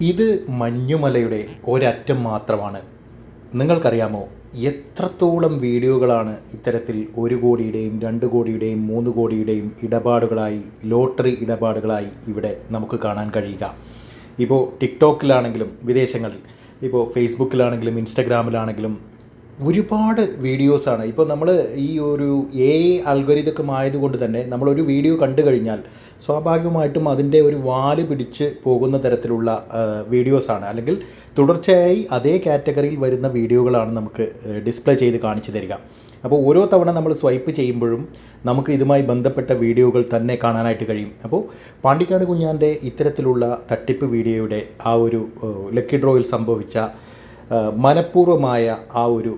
ഇത് മഞ്ഞുമലയുടെ ഒരറ്റം മാത്രമാണ്. നിങ്ങൾക്കറിയാമോ എത്രത്തോളം വീഡിയോകളാണ് ഇത്തരത്തിൽ ഒരു കോടിയുടെയും രണ്ട് കോടിയുടെയും മൂന്ന് കോടിയുടെയും ഇടപാടുകളായി ലോട്ടറി ഇടപാടുകളായി ഇവിടെ നമുക്ക് കാണാൻ കഴിയുക. ഇപ്പോൾ ടിക്ടോക്കിലാണെങ്കിലും വിദേശങ്ങളിൽ ഇപ്പോൾ ഫേസ്ബുക്കിലാണെങ്കിലും ഇൻസ്റ്റഗ്രാമിലാണെങ്കിലും ഒരുപാട് വീഡിയോസാണ്. ഇപ്പോൾ നമ്മൾ ഈ ഒരു എ അൽഗരിതൊക്കെ ആയതുകൊണ്ട് തന്നെ നമ്മളൊരു വീഡിയോ കണ്ടു കഴിഞ്ഞാൽ സ്വാഭാവികമായിട്ടും അതിന്റെ ഒരു വാൽ പിടിച്ച് പോകുന്ന തരത്തിലുള്ള വീഡിയോസാണ്. അല്ലെങ്കിൽ തുടർച്ചയായി അതേ കാറ്റഗറിയിൽ വരുന്ന വീഡിയോകളാണ് നമുക്ക് ഡിസ്പ്ലേ ചെയ്ത് കാണിച്ചു തരിക. അപ്പോൾ ഓരോ തവണ നമ്മൾ സ്വൈപ്പ് ചെയ്യുമ്പോഴും നമുക്ക് ഇതുമായി ബന്ധപ്പെട്ട വീഡിയോകൾ തന്നെ കാണാനായിട്ട് കഴിയും. അപ്പോൾ പാണ്ടിക്കാട് കുഞ്ഞാന്റെ ഇത്തരത്തിലുള്ള തട്ടിപ്പ് വീഡിയോയുടെ ആ ഒരു ലക്കി ഡ്രോയിൽ സംഭവിച്ച ഏഹ്, മനഃപൂർവമായ ആ ഒരു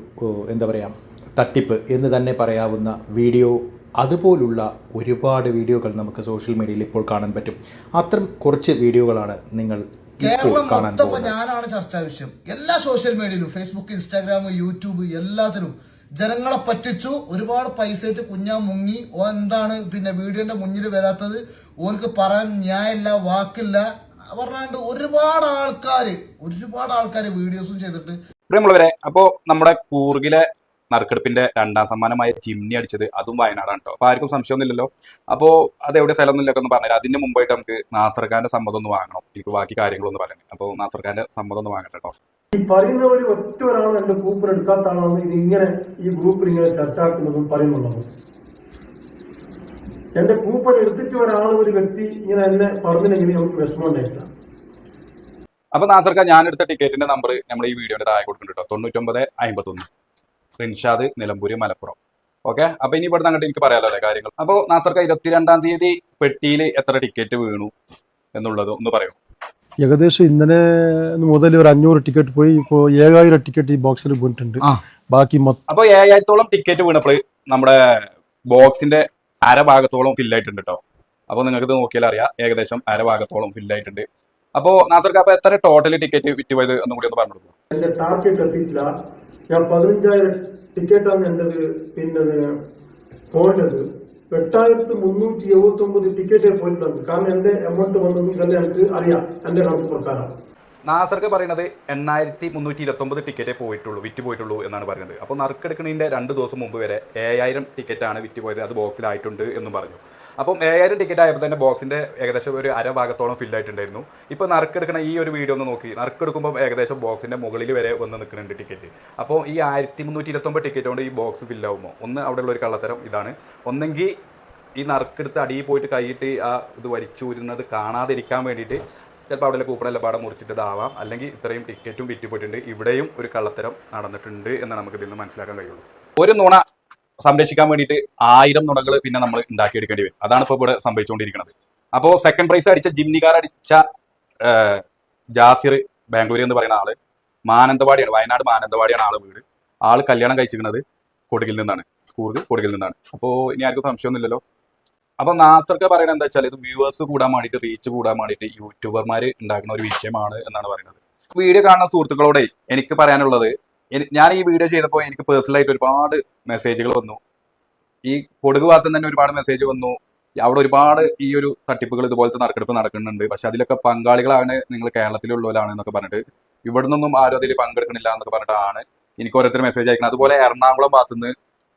എന്താ പറയുക തട്ടിപ്പ് എന്ന് തന്നെ പറയാവുന്ന വീഡിയോ അതുപോലുള്ള ഒരുപാട് വീഡിയോകൾ നമുക്ക് സോഷ്യൽ മീഡിയയിൽ ഇപ്പോൾ കാണാൻ പറ്റും. അത്തരം കുറച്ച് വീഡിയോകളാണ് നിങ്ങൾ കേരളം മൊത്തം ഞാനാണ് ചർച്ചാ വിഷയം. എല്ലാ സോഷ്യൽ മീഡിയയിലും ഫേസ്ബുക്ക് ഇൻസ്റ്റാഗ്രാം യൂട്യൂബ് എല്ലാത്തിലും ജനങ്ങളെ പറ്റിച്ചു ഒരുപാട് പൈസ ഇട്ട് കുഞ്ഞാ മുങ്ങി. ഓ എന്താണ് പിന്നെ വീഡിയോന്റെ മുന്നിൽ വരാത്തത്? ഓർക്ക് പറയാൻ ന്യായമില്ല വാക്കില്ല. പറഞ്ഞാണ്ട് ഒരുപാട് ആൾക്കാര് ഒരുപാട് ആൾക്കാര് വീഡിയോസും ചെയ്തിട്ട് പ്രിയമുള്ളവരെ അപ്പോ നമ്മുടെ കൂർഗിലെ നറുക്കെടുപ്പിന്റെ രണ്ടാം സമ്മാനമായ ചിമ്നി അടിച്ചത് അതും വയനാടാണ് കേട്ടോ അപ്പൊ ആർക്കും സംശയമൊന്നുമില്ലല്ലോ. അപ്പോ അത് എവിടെ സ്ഥലം എന്നില്ലൊക്കെ ഒന്ന് പറഞ്ഞാൽ അതിന് മുമ്പായിട്ട് നമുക്ക് നാസർഖാന്റെ സമ്മതം ഒന്ന് വാങ്ങണം. എനിക്ക് ബാക്കി കാര്യങ്ങളൊന്ന് പറയാം അപ്പോൾ നാസർഖാന്റെ സമ്മതം ഒന്ന് വാങ്ങട്ടെ കേട്ടോ ഈ പറയുന്നവർ ഒറ്റ ഒരാളും എന്റെ കൂപ്പർ എടുക്കാത്ത ആളാണ്. ഇത് ഇങ്ങനെ ഈ ഗ്രൂപ്പിൽ ഇങ്ങനെ ചർച്ചയാക്കുന്നതും പറയുന്നുള്ളത്. എന്റെ കൂപ്പൺ എടുത്തിട്ട് ഒരാൾ ഒരു വ്യക്തി ഇങ്ങനെ എന്നെ പറഞ്ഞില്ലെങ്കിൽ നമുക്ക് വിഷമം ഉണ്ടായിട്ടില്ല അപ്പൊ നാസർക്ക ഞാൻ എടുത്ത ടിക്കറ്റിന്റെ നമ്പർ നമ്മൾ ഈ വീഡിയോയുടെ താഴെ കൊടുക്കുന്നുണ്ട് കേട്ടോ. തൊണ്ണൂറ്റൊമ്പത് അമ്പത്തൊന്ന് റിൻഷാദ് നിലമ്പൂര് മലപ്പുറം. ഓക്കെ അപ്പൊ ഇനി ഇവിടുന്ന് അങ്ങോട്ട് എനിക്ക് പറയാലോ അല്ലെ കാര്യങ്ങൾ? അപ്പൊ നാസർക്ക ഇരുപത്തിരണ്ടാം തീയതി പെട്ടിയിൽ എത്ര ടിക്കറ്റ് വീണു എന്നുള്ളത് ഒന്ന് പറയൂ. ഏകദേശം ഇന്നലെ മുതൽ ഒരു അഞ്ഞൂറ് ടിക്കറ്റ് പോയി. ഇപ്പോൾ ഏഴായിരം ടിക്കറ്റ് ഈ ബോക്സിൽ പോയിട്ടുണ്ട് ബാക്കി അപ്പോൾ അപ്പൊ ഏഴായിരത്തോളം ടിക്കറ്റ് വീണപ്പോൾ നമ്മുടെ ബോക്സിന്റെ അരഭാഗത്തോളം ഫില്ലായിട്ടുണ്ട് കേട്ടോ അപ്പോൾ നിങ്ങൾക്ക് ഇത് നോക്കിയാൽ അറിയാം. ഏകദേശം അരഭാഗത്തോളം ഫില്ലായിട്ടുണ്ട് അപ്പോ നാസർക്ക് അപ്പൊ എത്ര ടോട്ടൽ ടിക്കറ്റ് വിറ്റ് പോയത് ഒന്നും കൂടി ഒന്ന് പറഞ്ഞു എന്റെ ടാർഗറ്റ് എത്തിയിട്ടില്ല. ഞാൻ പതിനഞ്ചായിരം ടിക്കറ്റാണ് എന്റേത് പിന്നെ പോകേണ്ടത്. എട്ടായിരത്തി മുന്നൂറ്റി എഴുപത്തി ഒമ്പത് ടിക്കറ്റേ പോയിട്ടുള്ളത്. കാരണം എന്റെ എമൗണ്ട് വന്നത് തന്നെ എനിക്ക് അറിയാം. എന്റെ കണക്ക് പ്രകാരം. നാസർക്ക് പറയുന്നത് എണ്ണായിരത്തി മുന്നൂറ്റി ഇരുപത്തൊമ്പത് ടിക്കറ്റേ പോയിട്ടുള്ളൂ വിറ്റ് പോയിട്ടുള്ളൂ എന്നാണ് പറയുന്നത്. അപ്പോൾ നറുക്കെടുക്കുന്നതിന്റെ രണ്ട് ദിവസം മുമ്പ് വരെ ഏഴായിരം ടിക്കറ്റാണ് വിറ്റ് പോയത് അത് ബോക്സിലായിട്ടുണ്ട് എന്നും പറഞ്ഞു. അപ്പം ഏഴായിരം ടിക്കറ്റ് ആയപ്പോൾ തന്നെ ബോക്സിന്റെ ഏകദേശം ഒരു അര ഭാഗത്തോളം ഫിൽ ആയിട്ടുണ്ടായിരുന്നു. ഇപ്പോൾ നറുക്കെടുക്കണ ഈ ഒരു വീഡിയോ ഒന്ന് നോക്കി. നറുക്കെടുക്കുമ്പോൾ ഏകദേശം ബോക്സിന്റെ മുകളിൽ വരെ വന്ന് നിൽക്കുന്നുണ്ട് ടിക്കറ്റ് അപ്പോൾ ഈ ആയിരത്തി മുന്നൂറ്റി ഇരുപത്തൊമ്പത് ടിക്കറ്റ് കൊണ്ട് ഈ ബോക്സ് ഫില്ലാവുമോ ഒന്ന് അവിടെയുള്ള ഒരു കള്ളത്തരം ഇതാണ്. ഒന്നെങ്കിൽ ഈ നറുക്കെടുത്ത് അടിയിൽ പോയിട്ട് കൈയിട്ട് ആ ഇത് വലിച്ചൂരുന്നത് കാണാതിരിക്കാൻ വേണ്ടിയിട്ട് ചിലപ്പോൾ അവിടെ കൂപ്പണെല്ലാം പാടെ മുറിച്ചിട്ട് ഇതാവാം. അല്ലെങ്കിൽ ഇത്രയും ടിക്കറ്റും വിറ്റ് പോയിട്ടുണ്ട്. ഇവിടെയും ഒരു കള്ളത്തരം നടന്നിട്ടുണ്ട് എന്ന് നമുക്ക് ഇതിൽ നിന്ന് മനസ്സിലാക്കാൻ കഴിയുള്ളൂ. ഒരു നുണ സംരക്ഷിക്കാൻ വേണ്ടിയിട്ട് ആയിരം നുണകൾ പിന്നെ നമ്മൾ ഉണ്ടാക്കിയെടുക്കേണ്ടി വരും. അതാണ് ഇപ്പോൾ ഇവിടെ സംഭവിച്ചുകൊണ്ടിരിക്കുന്നത്. അപ്പോൾ സെക്കൻഡ് പ്രൈസ് അടിച്ച ജിംനികാർ അടിച്ച ജാസിർ ബാംഗ്ലൂർ എന്ന് പറയുന്ന ആൾ മാനന്തവാടിയാണ്. വയനാട് മാനന്തവാടിയാണ് ആൾ വീട്. ആൾ കല്യാണം കഴിച്ചിരിക്കുന്നത് കൊടുകിൽ നിന്നാണ്. കൂർഗ് കൊടുകിൽ നിന്നാണ്. അപ്പോൾ ഇനി ആർക്കും സംശയമൊന്നുമില്ലല്ലോ. അപ്പൊ നാസർക്ക് പറയുന്നത് എന്താ വെച്ചാൽ ഇത് വ്യൂവേഴ്സ് കൂടാൻ വേണ്ടിയിട്ട് റീച്ച് കൂടാൻ വേണ്ടിയിട്ട് യൂട്യൂബർമാർ ഉണ്ടാക്കുന്ന ഒരു വിഷയമാണ് എന്നാണ് പറയുന്നത്. വീഡിയോ കാണുന്ന സുഹൃത്തുക്കളോടെ എനിക്ക് പറയാനുള്ളത് ഞാൻ ഈ വീഡിയോ ചെയ്തപ്പോൾ എനിക്ക് പേഴ്സണൽ ആയിട്ട് ഒരുപാട് മെസ്സേജുകൾ വന്നു. ഈ കൊടുക് ഭാഗത്ത് തന്നെ ഒരുപാട് മെസ്സേജ് വന്നു. അവിടെ ഒരുപാട് ഈ ഒരു തട്ടിപ്പുകൾ ഇതുപോലത്തെ നറുക്കെടുപ്പ് നടക്കുന്നുണ്ട്. പക്ഷെ അതിലൊക്കെ പങ്കാളികളാണ് നിങ്ങൾ കേരളത്തിലുള്ളവരാണ് എന്നൊക്കെ പറഞ്ഞിട്ട് ഇവിടെ നിന്നൊന്നും ആരും അതിൽ പങ്കെടുക്കണില്ല എന്നൊക്കെ പറഞ്ഞിട്ടാണ് എനിക്ക് ഓരോരുത്തർ മെസ്സേജ് അയക്കുന്നത് അതുപോലെ എറണാകുളം ഭാഗത്തുനിന്ന്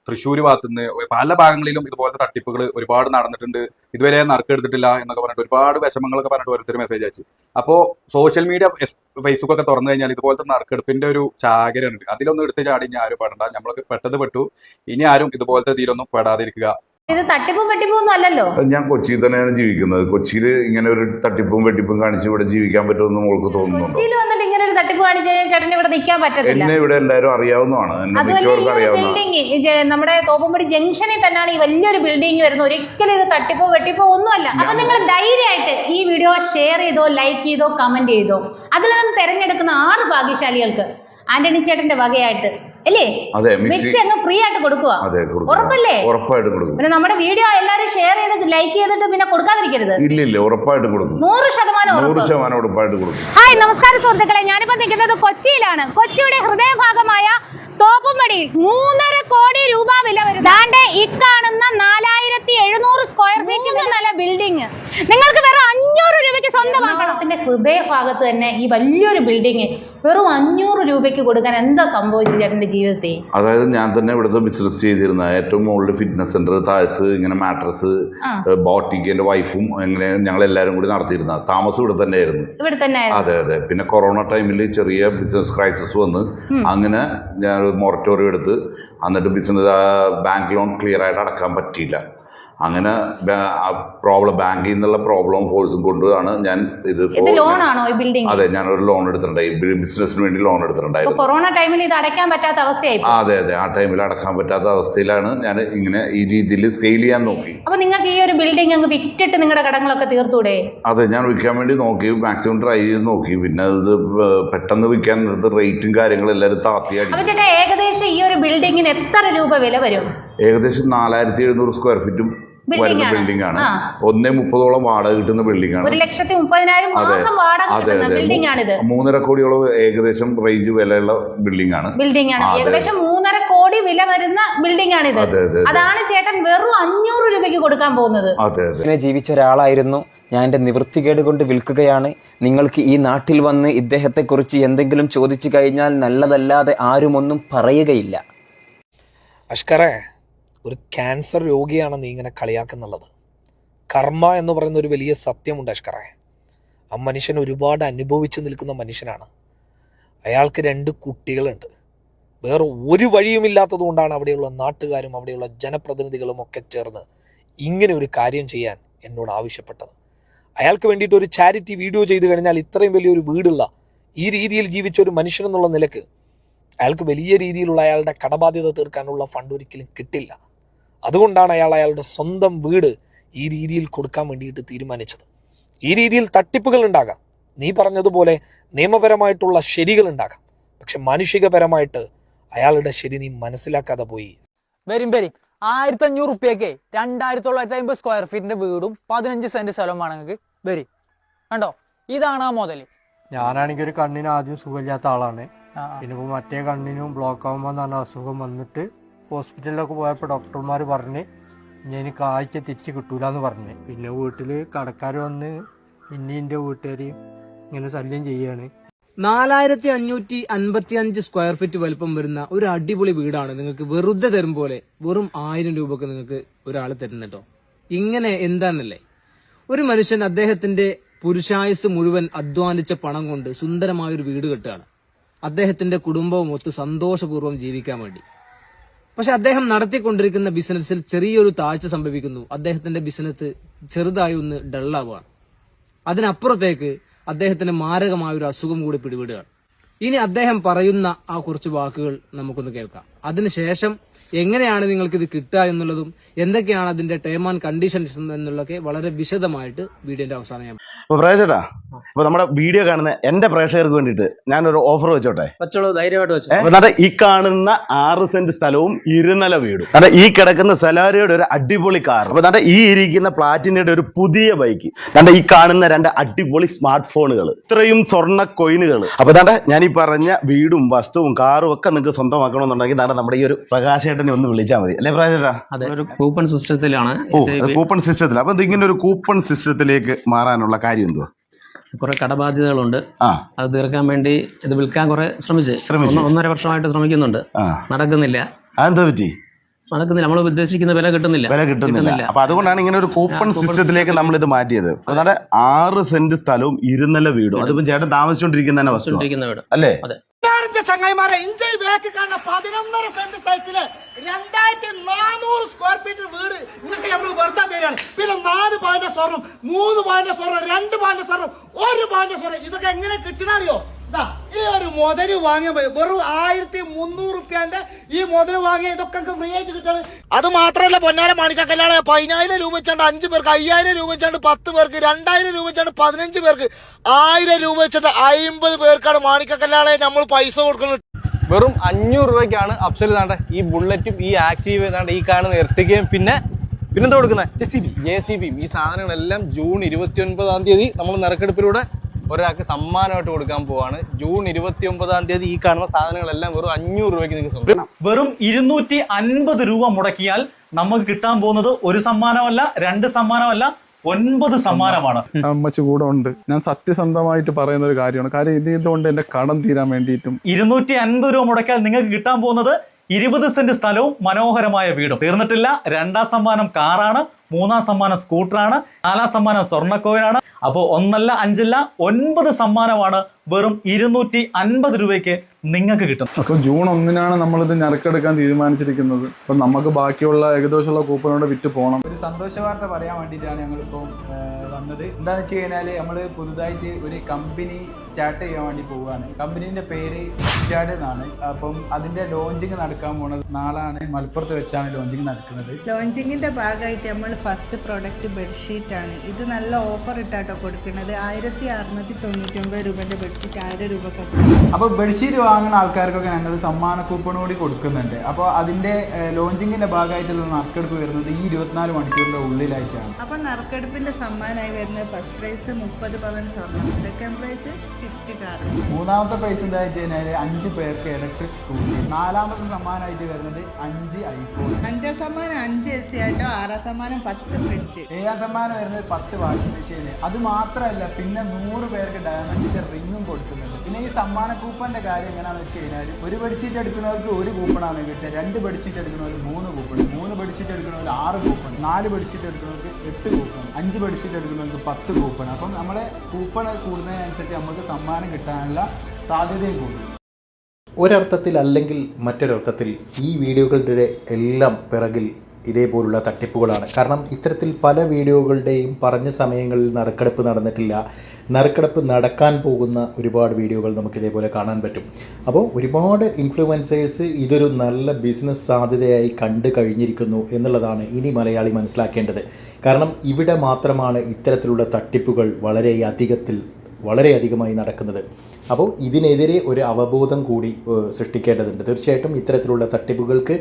തൃശ്ശൂർ ഭാഗത്തുനിന്ന് പല ഭാഗങ്ങളിലും ഇതുപോലത്തെ തട്ടിപ്പുകൾ ഒരുപാട് നടന്നിട്ടുണ്ട്. ഇതുവരെ നറുക്കെടുത്തിട്ടില്ല എന്നൊക്കെ പറഞ്ഞിട്ട് ഒരുപാട് വിഷമങ്ങളൊക്കെ പറഞ്ഞിട്ട് ഓരോരുത്തർ മെസ്സേജ് അയച്ചു. അപ്പോൾ സോഷ്യൽ മീഡിയ ഫേസ്ബുക്ക് ഒക്കെ തുറന്നു കഴിഞ്ഞാൽ ഇതുപോലത്തെ നറുക്കെടുപ്പിന്റെ ഒരു ചാകരയുണ്ട്. അതിലൊന്നും എടുത്ത് ചാടി ഇനി ആരും പെടണ്ട. നമ്മളൊക്കെ പെട്ടത് പെട്ടു. ഇനി ആരും ഇതുപോലത്തെ തീരൊന്നും പെടാതിരിക്കുക. ഇത് തട്ടിപ്പും വെട്ടിപ്പും ഒന്നും അല്ലല്ലോ? ഞാൻ കൊച്ചിയിൽ തന്നെയാണ് ജീവിക്കുന്നത്. കൊച്ചിയിൽ ഇങ്ങനെ ഒരു തട്ടിപ്പും വെട്ടിപ്പും കാണിച്ച് ഇവിടെ ജീവിക്കാൻ പറ്റുമെന്ന് മോൾക്ക് തോന്നുന്നുണ്ടോ? തട്ടിപ്പ് കാണിച്ചു കഴിഞ്ഞാൽ ചേട്ടന് ഇവിടെ നിൽക്കാൻ പറ്റത്തില്ല. എന്നെ ഇവിടെ എല്ലാവരും അറിയാവുന്നതാണ്. ബിൽഡിംഗ് നമ്മുടെ തോപ്പുംപടി ജംഗ്ഷനിൽ തന്നെയാണ് ഈ വലിയൊരു ബിൽഡിംഗ് വരുന്നത്. ഒരിക്കലും ഇത് തട്ടിപ്പോ വെട്ടിപ്പോ ഒന്നുമല്ല. അപ്പൊ നിങ്ങൾ ധൈര്യമായിട്ട് ഈ വീഡിയോ ഷെയർ ചെയ്തോ ലൈക്ക് ചെയ്തോ കമന്റ് ചെയ്തോ. അതിൽ നിന്ന് തെരഞ്ഞെടുക്കുന്ന ആറ് ഭാഗ്യശാലികൾക്ക് ആന്റണി ചേട്ടന്റെ വകയായിട്ട് അല്ലേ? അതെ മിക്സി അങ്ങ് ഫ്രീ ആയിട്ട് കൊടുക്കുക അതെ ഉറപ്പല്ലേ? ഉറപ്പായിട്ടും കൊടുക്കും. പിന്നെ നമ്മുടെ വീഡിയോ എല്ലാവരും ഷെയർ ചെയ്ത് ലൈക്ക് ചെയ്തിട്ട് പിന്നെ കൊടുക്കാതിരിക്കരുത്. ഇല്ല ഇല്ല ഉറപ്പായിട്ടും കൊടുക്കും. നൂറ് ശതമാനം നൂറ് ശതമാനം ഉറപ്പായിട്ട് കൊടുക്കും. ഹായ് നമസ്കാരം സുഹൃത്തുക്കളെ. ഞാനിപ്പോ നിൽക്കുന്നത് കൊച്ചിയിലാണ്. കൊച്ചിയുടെ ഹൃദയഭാഗമായ തോപ്പുംപടി മൂന്നര കോടി രൂപ വില വരും ദാണ്ടെ ഇക്കാണുന്ന നാലായിരത്തി എഴുന്നൂറ് സ്ക്വയർ ഫീറ്റ് നല്ല ബിൽഡിംഗ് നിങ്ങൾക്ക് വെറും അഞ്ഞൂറ് രൂപയ്ക്ക് സ്വന്തമാക്കണം. അതിന്റെ ഹൃദയഭാഗത്ത് തന്നെ ഈ വലിയൊരു ബിൽഡിംഗ് വെറും അഞ്ഞൂറ് രൂപയ്ക്ക് കൊടുക്കാൻ എന്താ സംഭവിച്ചത് ചേട്ടന്റെ ജീവിതത്തിൽ? അതായത് ഞാൻ തന്നെ ഇവിടുത്തെ ബിസിനസ് ചെയ്തിരുന്ന ഏറ്റവും മുകളിൽ ഫിറ്റ്നസ് സെന്റർ താഴത്ത് ഇങ്ങനെ മാട്രസ് ബോട്ടിക്ക് എന്റെ വൈഫും അങ്ങനെ ഞങ്ങൾ എല്ലാവരും കൂടി നടത്തിയിരുന്ന. താമസം ഇവിടെ തന്നെ ആയിരുന്നു ഇവിടെ തന്നെ അതെ അതെ. പിന്നെ കൊറോണ ടൈമിൽ ചെറിയ ബിസിനസ് ക്രൈസിസ് വന്ന് അങ്ങനെ ഞാൻ മൊറട്ടോറിയം എടുത്ത് എന്നിട്ട് ബിസിനസ് ബാങ്ക് ലോൺ ക്ലിയർ ആയിട്ട് അടക്കാൻ പറ്റിയില്ല. അങ്ങനെ പ്രോബ്ലം ബാങ്കിൽ നിന്നുള്ള പ്രോബ്ലം ഫോഴ്സും കൊണ്ടാണ് ഞാൻ ഇത് അതെ ഞാൻ ഒരു ഈ ബിൽഡിംഗ് അതെ ഞാനൊരു ലോൺ എടുത്തിട്ടുണ്ടായി ബിസിനസിന് വേണ്ടി ലോൺ എടുത്തിട്ടുണ്ടായിരുന്നു. കൊറോണ ടൈമിൽ ഇത് അടയ്ക്കാൻ പറ്റാത്ത അവസ്ഥയായി ആ, അതെ അതെ. ആ ടൈമിൽ അടക്കാൻ പറ്റാത്ത അവസ്ഥയിലാണ് ഞാൻ ഇങ്ങനെ ഈ രീതിയിൽ സെയിൽ ചെയ്യാൻ നോക്കി. അപ്പൊ നിങ്ങൾക്ക് ഈ ഒരു ബിൽഡിംഗ് അങ്ങ് വിറ്റിട്ട് നിങ്ങളുടെ കടങ്ങളൊക്കെ തീർത്തൂടെ? അതെ ഞാൻ വിൽക്കാൻ വേണ്ടി നോക്കി. മാക്സിമം ട്രൈ ചെയ്ത് നോക്കി. പിന്നെ ഇത് പെട്ടെന്ന് വിൽക്കാൻ എടുത്ത് റേറ്റും കാര്യങ്ങളും എല്ലാവരും താത്തിയായി അപ്പൊ ചേട്ടാ ഏകദേശം ഈ ഒരു ബിൽഡിങ്ങിന് എത്ര രൂപ വില വരും? ഏകദേശം നാലായിരത്തി എഴുന്നൂറ് സ്ക്വയർ ഫീറ്റും വരുന്ന. ബിൽഡിംഗ് ആണ്. ഒന്നേ മുപ്പതോളം വാടക കിട്ടുന്ന ബിൽഡിംഗ് ആണ്. ഒരു ലക്ഷത്തി മുപ്പതിനായിരം മാസം വാടക അതെ കിട്ടുന്ന അതെ ബിൽഡിംഗ് ആണിത്. മൂന്നര കോടിയോളം ഏകദേശം റേഞ്ച് വിലയുള്ള ബിൽഡിംഗ് ആണ്. ബിൽഡിംഗ് ആണ്. ഏകദേശം മൂന്നര കോടി വില വരുന്ന ബിൽഡിംഗ് അതെ. അതാണ് ചേട്ടൻ വെറും അഞ്ഞൂറ് രൂപയ്ക്ക് കൊടുക്കാൻ പോകുന്നത്. അതെ ഇങ്ങനെ ജീവിച്ച ഒരാളായിരുന്നു. ഞാൻ എന്റെ നിവൃത്തികേട് കൊണ്ട് വിൽക്കുകയാണ്. നിങ്ങൾക്ക് ഈ നാട്ടിൽ വന്ന് ഇദ്ദേഹത്തെക്കുറിച്ച് എന്തെങ്കിലും ചോദിച്ചു കഴിഞ്ഞാൽ നല്ലതല്ലാതെ ആരുമൊന്നും പറയുകയില്ല. അഷ്കറെ ഒരു ക്യാൻസർ രോഗിയാണ് നീ ഇങ്ങനെ കളിയാക്കുന്നുള്ളത്. കർമ്മ എന്ന് പറയുന്ന ഒരു വലിയ സത്യമുണ്ട് അഷ്കറെ. ആ മനുഷ്യൻ ഒരുപാട് അനുഭവിച്ച് നിൽക്കുന്ന മനുഷ്യനാണ്. അയാൾക്ക് രണ്ട് കുട്ടികളുണ്ട്. വേറെ ഒരു വഴിയുമില്ലാത്തത് കൊണ്ടാണ് അവിടെയുള്ള നാട്ടുകാരും അവിടെയുള്ള ജനപ്രതിനിധികളും ഒക്കെ ചേർന്ന് ഇങ്ങനെ ഒരു കാര്യം ചെയ്യാൻ എന്നോട് ആവശ്യപ്പെട്ടത്. അയാൾക്ക് വേണ്ടിയിട്ട് ഒരു ചാരിറ്റി വീഡിയോ ചെയ്തു കഴിഞ്ഞാൽ ഇത്രയും വലിയൊരു വീടുള്ള ഈ രീതിയിൽ ജീവിച്ച ഒരു മനുഷ്യനെന്നുള്ള നിലയ്ക്ക് അയാൾക്ക് വലിയ രീതിയിലുള്ള അയാളുടെ കടബാധ്യത തീർക്കാനുള്ള ഫണ്ട് ഒരിക്കലും കിട്ടില്ല. അതുകൊണ്ടാണ് അയാൾ അയാളുടെ സ്വന്തം വീട് ഈ രീതിയിൽ കൊടുക്കാൻ വേണ്ടിയിട്ട് തീരുമാനിച്ചത്. ഈ രീതിയിൽ തട്ടിപ്പുകൾ ഉണ്ടാകാം. നീ പറഞ്ഞതുപോലെ നിയമപരമായിട്ടുള്ള ശരികൾ ഉണ്ടാകാം. പക്ഷെ മാനുഷികപരമായിട്ട് അയാളുടെ ശരി നീ മനസ്സിലാക്കാതെ പോയി. വരും വരും. ആയിരത്തി അഞ്ഞൂറ് റുപ്യക്ക് രണ്ടായിരത്തി തൊള്ളായിരത്തി അമ്പത് സ്ക്വയർ ഫീറ്റിന്റെ വീടും പതിനഞ്ച് സെന്റ് സ്ഥലവുമാണ് വേണമെങ്കിൽ വരും. കണ്ടോ? ഇതാണ് ആ മുതൽ ഞാനാണെങ്കിൽ ഒരു കണ്ണിന് ആദ്യം സുഖമില്ലാത്ത ആളാണ്. പിന്നെ മറ്റേ കണ്ണിനും ബ്ലോക്ക് ആകുമ്പോൾ എന്ന് അസുഖം വന്നിട്ട് ഹോസ്പിറ്റലിലൊക്കെ പോയപ്പോൾ ഡോക്ടർമാർ പറഞ്ഞ് ഇനി ആഴ്ച തിരിച്ച് കിട്ടൂല എന്ന് പറഞ്ഞു. പിന്നെ വീട്ടിൽ കടക്കാർ വന്ന് പിന്നെ എന്റെ വീട്ടുകാർ ഇങ്ങനെ ശല്യം ചെയ്യാണ്. നാലായിരത്തി അഞ്ഞൂറ്റി അൻപത്തി അഞ്ച് സ്ക്വയർ ഫീറ്റ് വലുപ്പം വരുന്ന ഒരു അടിപൊളി വീടാണ് നിങ്ങൾക്ക് വെറുതെ തരും പോലെ വെറും ആയിരം രൂപക്ക് നിങ്ങൾക്ക് ഒരാൾ തരുന്നുട്ടോ ഇങ്ങനെ എന്താന്നല്ലേ? ഒരു മനുഷ്യൻ അദ്ദേഹത്തിന്റെ പുരുഷായുസ് മുഴുവൻ അധ്വാനിച്ച പണം കൊണ്ട് സുന്ദരമായ ഒരു വീട് കെട്ടുകയാണ്. അദ്ദേഹത്തിന്റെ കുടുംബവും ഒത്ത് സന്തോഷപൂർവം ജീവിക്കാൻ വേണ്ടി. പക്ഷെ അദ്ദേഹം നടത്തിക്കൊണ്ടിരിക്കുന്ന ബിസിനസ്സിൽ ചെറിയൊരു താഴ്ച സംഭവിക്കുന്നു. അദ്ദേഹത്തിന്റെ ബിസിനസ് ചെറുതായി ഒന്ന് ഡള്ളാവുകയാണ്. അതിനപ്പുറത്തേക്ക് അദ്ദേഹത്തിന് മാരകമായ ഒരു അസുഖം കൂടി പിടിപെടുകയാണ്. ഇനി അദ്ദേഹം പറയുന്ന ആ കുറച്ച് വാക്കുകൾ നമുക്കൊന്ന് കേൾക്കാം. അതിനുശേഷം എങ്ങനെയാണ് നിങ്ങൾക്ക് ഇത് കിട്ടുക എന്നുള്ളതും എന്തൊക്കെയാണ് അതിന്റെ ടേം ആൻഡ് കണ്ടീഷൻസ് എന്നുള്ളതൊക്കെ വളരെ വിശദമായിട്ട് വീഡിയോന്റെ അവസാനം ഞാൻ അപ്പൊ പ്രേക്ഷേട്ടാ അപ്പൊ നമ്മുടെ വീഡിയോ കാണുന്ന എന്റെ പ്രേക്ഷകർക്ക് വേണ്ടിയിട്ട് ഞാനൊരു ഓഫർ വെച്ചോട്ടെ? വെച്ചോളൂ ധൈര്യമായിട്ട് വെച്ചോ. ഈ കാണുന്ന ആറ് സെന്റ് സ്ഥലവും ഇരുനില വീടും. അതെ ഈ കിടക്കുന്ന സെലാരിയുടെ ഒരു അടിപൊളി കാർ അപ്പൊ എന്നിട്ട് ഈ ഇരിക്കുന്ന പ്ലാറ്റിനയുടെ ഒരു പുതിയ ബൈക്ക് എന്നിട്ട് ഈ കാണുന്ന രണ്ട് അടിപൊളി സ്മാർട്ട് ഫോണുകൾ ഇത്രയും സ്വർണ കോയിനുകൾ അപ്പൊ എന്നിട്ട് ഞാൻ ഈ പറഞ്ഞ വീടും വസ്തുവും കാറും ഒക്കെ നിങ്ങൾക്ക് സ്വന്തമാക്കണമെന്നുണ്ടെങ്കിൽ എന്നിട്ട് നമ്മുടെ ഈ ഒരു പ്രകാശേട്ടനെ ഒന്ന് വിളിച്ചാൽ മതി. അല്ലേ പ്രകാശേട്ടാ? ഒരു കൂപ്പൺ സിസ്റ്റത്തിലാണ് ഓ കൂപ്പൺ സിസ്റ്റത്തിൽ അപ്പൊ ഇങ്ങനെ ഒരു കൂപ്പൺ സിസ്റ്റത്തിലേക്ക് മാറാനുള്ള കാര്യം എന്തുവാ? കുറെ കടബാധ്യതകളുണ്ട്. അത് തീർക്കാൻ വേണ്ടി ഇത് വിൽക്കാൻ കുറെ ശ്രമിച്ച്. ശ്രമിച്ച്. ഒന്നര വർഷമായിട്ട് ശ്രമിക്കുന്നുണ്ട്. നടക്കുന്നില്ല. അതെന്താ പറ്റി? നടക്കുന്നില്ല നമ്മൾ ഉദ്ദേശിക്കുന്ന വില കിട്ടുന്നില്ല. വില കിട്ടുന്നില്ല. അപ്പൊ അതുകൊണ്ടാണ് ഇങ്ങനെ ഒരു കൂപ്പൺ സിസ്റ്റത്തിലേക്ക് നമ്മൾ ഇത് മാറ്റിയത്. അതായത് ആറ് സെന്റ് സ്ഥലവും ഇരുനില വീടും. അതിപ്പോ ചേട്ടൻ താമസിച്ചോണ്ടിരിക്കുന്ന തന്നെ വസ്തു അല്ലേ? അതെ. ചങ്ങായിമാരെ ഇഞ്ചൈ ബാക്ക് കാണുന്ന പതിനൊന്നര സെന്റ് സ്ഥലത്തിൽ രണ്ടായിരത്തി നാനൂറ് സ്ക്വയർ ഫീറ്റ് വീട് നിങ്ങൾക്ക് നമ്മൾ വെറുതെ തരികയാണ് പിന്നെ നാല് പാന്റെ സ്വർണം മൂന്ന് പാന്റെ സ്വർണം രണ്ട് പാന്റെ സ്വർണം ഒരു പാന്റെ സ്വർണം. ഇതൊക്കെ എങ്ങനെ കിട്ടണറിയോ? ഈ ഒരു മുതൽ വാങ്ങിയ വെറും ആയിരത്തി മുന്നൂറ് റുപ്യാന്റെ ഈ മുതൽ വാങ്ങിയ ഇതൊക്കെ ഫ്രീ ആയിട്ട് കിട്ടുന്നത് അത് മാത്രമല്ല പൊന്നാര മാണിക്കല്ലാളെ പതിനായിരം രൂപ വെച്ചാണ്ട് അഞ്ച് പേർക്ക് അയ്യായിരം രൂപ വെച്ചാണ്ട് പത്ത് പേർക്ക് രണ്ടായിരം രൂപ വെച്ചാണ്ട് പതിനഞ്ച് പേർക്ക് ആയിരം രൂപ വെച്ചിട്ട് അമ്പത് പേർക്കാണ് മാണിക്കല്ലാളെ നമ്മൾ പൈസ കൊടുക്കുന്നത്. വെറും അഞ്ഞൂറ് രൂപയ്ക്കാണ് അപ്സൽ താണ്ട ഈ ബുള്ളറ്റും ഈ ആക്റ്റീവ് താണ്ട ഈ കാണുന്ന എർത്തികയും പിന്നെ പിന്നെന്താ കൊടുക്കുന്നത് J C B. J C ബിയും ഈ സാധനങ്ങളെല്ലാം ജൂൺ ഇരുപത്തി ഒൻപതാം തീയതി നമ്മൾ നറുക്കെടുപ്പിലൂടെ ഒരാൾക്ക് സമ്മാനമായിട്ട് കൊടുക്കാൻ പോവാണ്. ജൂൺ ഇരുപത്തി ഒമ്പതാം തീയതി ഈ കാണുന്ന സാധനങ്ങളെല്ലാം വെറും അഞ്ഞൂറ് രൂപയ്ക്ക് നിങ്ങൾക്ക് സ്വന്തം. വെറും ഇരുന്നൂറ്റി അൻപത് രൂപ മുടക്കിയാൽ നമുക്ക് കിട്ടാൻ പോകുന്നത് ഒരു സമ്മാനമല്ല രണ്ട് സമ്മാനമല്ല ഒൻപത് സമ്മാനമാണ്. അമ്മച്ചി കൂടെ ഉണ്ട്. ഞാൻ സത്യസന്ധമായിട്ട് പറയുന്ന ഒരു കാര്യമാണ്. കാര്യം ഇത് ഇതുകൊണ്ട് എന്റെ കടം തീരാൻ വേണ്ടിയിട്ടും. ഇരുന്നൂറ്റി അൻപത് രൂപ മുടക്കിയാൽ നിങ്ങൾക്ക് കിട്ടാൻ പോകുന്നത് ഇരുപത് സെന്റ് സ്ഥലവും മനോഹരമായ വീടും. തീർന്നിട്ടില്ല രണ്ടാം സമ്മാനം കാറാണ്. മൂന്നാം സമ്മാനം സ്കൂട്ടറാണ് നാലാം സമ്മാനം സ്വർണക്കോയിനാണ്. അപ്പോൾ ഒന്നല്ല അഞ്ചല്ല ഒൻപത് സമ്മാനമാണ് വെറും ഇരുന്നൂറ്റി അൻപത് രൂപയ്ക്ക് നിങ്ങൾക്ക് കിട്ടും. അപ്പൊ ജൂൺ ഒന്നിനാണ് നമ്മളിത് ഞെറുക്കെടുക്കാൻ തീരുമാനിച്ചിരിക്കുന്നത്. അപ്പൊ നമുക്ക് ബാക്കിയുള്ള ഏകദേശമുള്ള കൂപ്പണോട് വിറ്റ് പോകണം ഒരു സന്തോഷ വാർത്ത പറയാൻ വേണ്ടിയിട്ടാണ് ഞങ്ങളിപ്പോൾ വന്നത്. എന്താണെന്ന് വെച്ച് കഴിഞ്ഞാൽ നമ്മൾ പുതുതായിട്ട് ഒരു കമ്പനി സ്റ്റാർട്ട് ചെയ്യാൻ വേണ്ടി പോവുകയാണ് കമ്പനീന്റെ പേര് സ്റ്റാർട്ട് എന്നാണ്. അപ്പം അതിന്റെ ലോഞ്ചിങ് നടക്കാൻ പോണത് നാളാണ്. മലപ്പുറത്ത് വെച്ചാണ് ലോഞ്ചിങ് നടക്കുന്നത്. ലോഞ്ചിങ്ങിന്റെ ഭാഗമായിട്ട് നമ്മൾ ഫസ്റ്റ് പ്രോഡക്റ്റ് ബെഡ്ഷീറ്റ് ആണ്. ഇത് നല്ല ഓഫർ ഇട്ടാട്ടോ കൊടുക്കുന്നത്. ആയിരത്തി അറുന്നൂറ്റി തൊണ്ണൂറ്റി ഒമ്പത് രൂപന്റെ ബെഡ്ഷീറ്റ് ആയിരം രൂപ അപ്പോൾ ബെഡ്ഷീറ്റ് വാങ്ങുന്ന ആൾക്കാർക്കൊക്കെ ഞങ്ങൾ സമ്മാന കൂപ്പണോടി കൂടി കൊടുക്കുന്നുണ്ട്. അപ്പോൾ അതിന്റെ ലോഞ്ചിങ്ങിന്റെ ഭാഗമായിട്ടുള്ള നറുക്കെടുപ്പ് വരുന്നത് ഈ ഇരുപത്തിനാല് മണിക്കൂറിന്റെ ഉള്ളിലായിട്ടാണ്. അപ്പോൾ നറുക്കെടുപ്പിന്റെ സമ്മാനമായി വരുന്നത് ഫസ്റ്റ് പ്രൈസ് മുപ്പത് പവൻ സ്വർണം സെക്കൻഡ് പ്രൈസ് ഫിഫ്റ്റി കാർ മൂന്നാമത്തെ പ്രൈസ് എന്താ വെച്ച് കഴിഞ്ഞാൽ അഞ്ച് പേർക്ക് ഇലക്ട്രിക് സ്കൂട്ടി നാലാമത്തെ സമ്മാനമായിട്ട് വരുന്നത് അഞ്ച് ഐഫോൺ അഞ്ചാം സമ്മാനം അഞ്ച് എസ് സി ആയിട്ടോ ആറാം സമ്മാനം പത്ത് ഫ്രിഡ്ജ് ഏഴാം സമ്മാനം വരുന്നത് പത്ത് വാഷിംഗ് മെഷീൻ അത് മാത്രമല്ല പിന്നെ നൂറ് പേർക്ക് ഡയമണ്ടിന്റെ റിങ്ങും കൊടുക്കുന്നുണ്ട്. പിന്നെ ഈ സമ്മാന കൂപ്പന്റെ കാര്യം എങ്ങനെയാണെന്ന് വെച്ച് കഴിഞ്ഞാൽ ഒരു ബെഡ്ഷീറ്റ് എടുക്കുന്നവർക്ക് ഒരു കൂപ്പണാണ് കിട്ടുക. രണ്ട് ബെഡ്ഷീറ്റ് എടുക്കുന്നവർക്ക് മൂന്ന് കൂപ്പൺ മൂന്ന് ബെഡ്ഷീറ്റ് എടുക്കുന്നവർക്ക് ആറ് കൂപ്പൺ നാല് ബെഡ്ഷീറ്റ് എടുക്കുന്നവർക്ക് എട്ട് കൂപ്പൺ അഞ്ച് ബെഡ്ഷീറ്റ് എടുക്കുന്നവർക്ക് പത്ത് കൂപ്പൺ അപ്പം നമ്മളെ കൂപ്പൺ കൂടുന്നതിനനുസരിച്ച് നമുക്ക് സമ്മാനം കിട്ടാനുള്ള സാധ്യതയും കൂടും. ഒരർത്ഥത്തിൽ അല്ലെങ്കിൽ മറ്റൊരർത്ഥത്തിൽ ഈ വീഡിയോകളുടെ എല്ലാം പിറകിൽ ഇതേപോലുള്ള തട്ടിപ്പുകളാണ്. കാരണം ഇത്തരത്തിൽ പല വീഡിയോകളുടെയും പറഞ്ഞ സമയങ്ങളിൽ നറുക്കെടുപ്പ് നടന്നിട്ടില്ല. നറുക്കെടുപ്പ് നടക്കാൻ പോകുന്ന ഒരുപാട് വീഡിയോകൾ നമുക്ക് ഇതേപോലെ കാണാൻ പറ്റും. അപ്പോൾ ഒരുപാട് ഇൻഫ്ലുവൻസേഴ്സ് ഇതൊരു നല്ല ബിസിനസ് സാധ്യതയായി കണ്ടു കഴിഞ്ഞിരിക്കുന്നു എന്നുള്ളതാണ് ഇനി മലയാളി മനസ്സിലാക്കേണ്ടത്. കാരണം ഇവിടെ മാത്രമാണ് ഇത്തരത്തിലുള്ള തട്ടിപ്പുകൾ വളരെ അധികത്തിൽ വളരെയധികമായി നടക്കുന്നത്. അപ്പോൾ ഇതിനെതിരെ ഒരു അവബോധം കൂടി സൃഷ്ടിക്കേണ്ടതുണ്ട്. തീർച്ചയായിട്ടും ഇത്തരത്തിലുള്ള തട്ടിപ്പുകൾക്ക്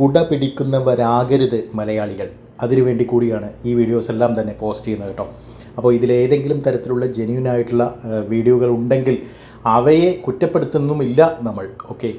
കുട പിടിക്കുന്നവരാകരുത് മലയാളികൾ. അതിനുവേണ്ടി കൂടിയാണ് ഈ വീഡിയോസ് എല്ലാം തന്നെ പോസ്റ്റ് ചെയ്യുന്നത് കേട്ടോ. അപ്പോൾ ഇതിലേതെങ്കിലും തരത്തിലുള്ള ജെന്യൂൻ ആയിട്ടുള്ള വീഡിയോകൾ ഉണ്ടെങ്കിൽ അവയെ കുറ്റപ്പെടുത്തുന്നുമില്ല നമ്മൾ. ഓക്കെ.